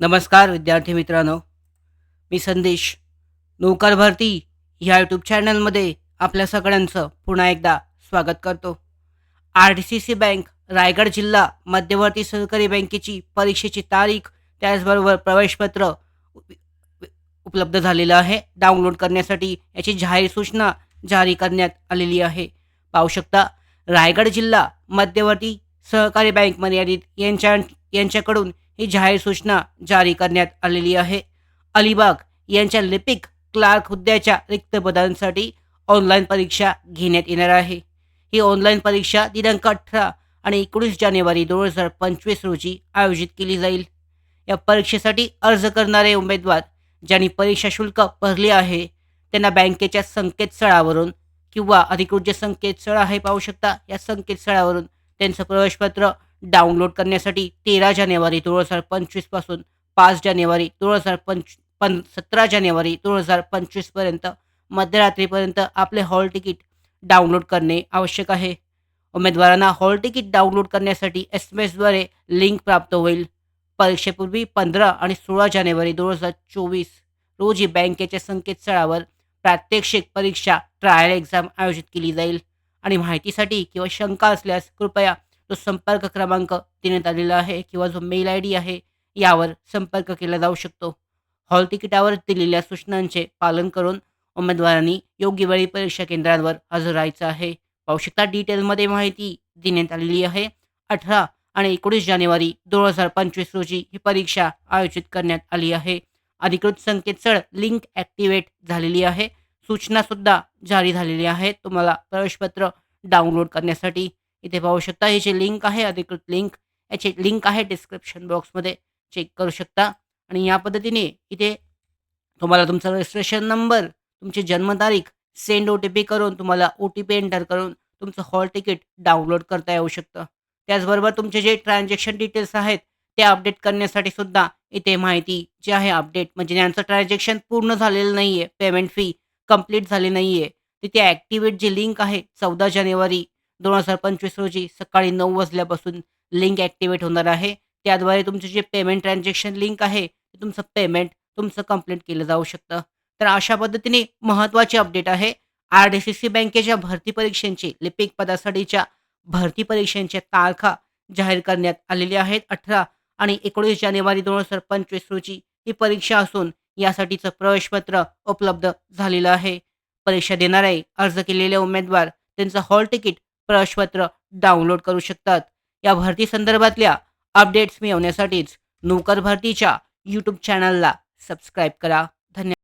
नमस्कार विद्यार्थी मित्रांनो. मी संदेश. नोकर भरती ह्या यूट्यूब चॅनलमध्ये आपल्या सगळ्यांचं पुन्हा एकदा स्वागत करतो. R D C C bank Raigad जिल्हा मध्यवर्ती सहकारी बँकेची परीक्षेची तारीख त्याचबरोबर प्रवेशपत्र उपलब्ध झालेलं आहे. डाउनलोड करण्यासाठी याची जाहीर सूचना जारी करण्यात आलेली आहे. पाहू शकता रायगड जिल्हा मध्यवर्ती सहकारी बँक मर्यादित यांच्या यांच्याकडून ही जाहीर सूचना जारी करण्यात आलेली आहे. अलिबाग यांच्या लिपिक क्लार्क हुद्द्याच्या रिक्त पदांसाठी ऑनलाईन परीक्षा घेण्यात येणार आहे. ही ऑनलाईन परीक्षा दिनांक अठरा आणि एकोणीस जानेवारी दोन हजार पंचवीस रोजी आयोजित केली जाईल. या परीक्षेसाठी अर्ज करणारे उमेदवार ज्यांनी परीक्षा शुल्क भरले आहे त्यांना बँकेच्या संकेतस्थळावरून किंवा अधिकृत जे संकेतस्थळ आहे पाहू शकता या संकेतस्थळावरून त्यांचं प्रवेशपत्र डाउनलोड करण्यासाठी तेरा जानेवारी दोन हजार पंचवीसपासून पाच जानेवारी दोन हजार पंच पं सतरा जानेवारी दोन हजार पंचवीसपर्यंत मध्यरात्रीपर्यंत आपले हॉल तिकीट डाउनलोड करणे आवश्यक आहे. उमेदवारांना हॉल तिकीट डाउनलोड करण्यासाठी एस एम एसद्वारे लिंक प्राप्त होईल. परीक्षेपूर्वी पंधरा आणि सोळा जानेवारी दोन हजार चोवीस रोजी बँकेच्या संकेतस्थळावर प्रात्यक्षिक परीक्षा ट्रायल एक्झाम आयोजित केली जाईल. आणि माहितीसाठी किंवा शंका असल्यास कृपया जो संपर्क क्रमांक देण्यात आलेला आहे किंवा जो मेल आय डी आहे यावर संपर्क केला जाऊ शकतो. हॉल तिकिटावर दिलेल्या सूचनांचे पालन करून उमेदवारांनी योग्य वेळी परीक्षा केंद्रांवर हजर राहायचं आहे. पाहू शकता डिटेलमध्ये माहिती देण्यात आलेली आहे. अठरा आणि एकोणीस जानेवारी दोन हजार पंचवीस रोजी ही परीक्षा आयोजित करण्यात आली आहे. अधिकृत संकेतस्थळ लिंक ॲक्टिवेट झालेली आहे. सूचनासुद्धा जारी झालेली आहे. तुम्हाला प्रवेशपत्र डाउनलोड करण्यासाठी इथे पाहू शकता. ही जी लिंक आहे अधिकृत लिंक याची लिंक आहे डिस्क्रिप्शन बॉक्समध्ये चेक करू शकता. आणि या पद्धतीने इथे तुम्हाला तुमचा रजिस्ट्रेशन नंबर तुमची जन्मतारीख सेंड ओ टी पी करून तुम्हाला ओ टी पी एंटर करून तुमचं हॉल तिकीट डाउनलोड करता येऊ शकतं. त्याचबरोबर तुमचे जे ट्रान्झॅक्शन डिटेल्स आहेत ते अपडेट करण्यासाठी सुद्धा इथे माहिती जी आहे अपडेट म्हणजे ज्यांचं ट्रान्झॅक्शन पूर्ण झालेलं नाही आहे पेमेंट फी कंप्लीट झाली नाही आहे तिथे ॲक्टिवेट जी लिंक आहे चौदा जानेवारी दोन हजार पंचवीस रोजी सकाळी नऊ वाजल्यापासून लिंक ॲक्टिवेट होणार आहे. त्याद्वारे तुमचे जे पेमेंट ट्रान्झॅक्शन लिंक आहे ते तुमचं पेमेंट तुमचं कंप्लीट केलं जाऊ शकतं. तर अशा पद्धतीने महत्त्वाचे अपडेट आहे. आर डी सी सी बँकेच्या भरती परीक्षांची लिपिक पदासाठीच्या भरती परीक्षांच्या तारखा जाहीर करण्यात आलेल्या आहेत. अठरा आणि एकोणीस जानेवारी दोन हजार पंचवीस रोजी ही परीक्षा असून यासाठीचं प्रवेशपत्र उपलब्ध झालेलं आहे. परीक्षा देणारे अर्ज केलेले उमेदवार त्यांचं हॉल तिकीट प्रवेशपत्र डाउनलोड करू शकतात. या भरती संदर्भातल्या अपडेट्स मिळवण्यासाठीच नोकर भरतीच्या यूट्यूब चॅनलला सबस्क्राईब करा. धन्यवाद.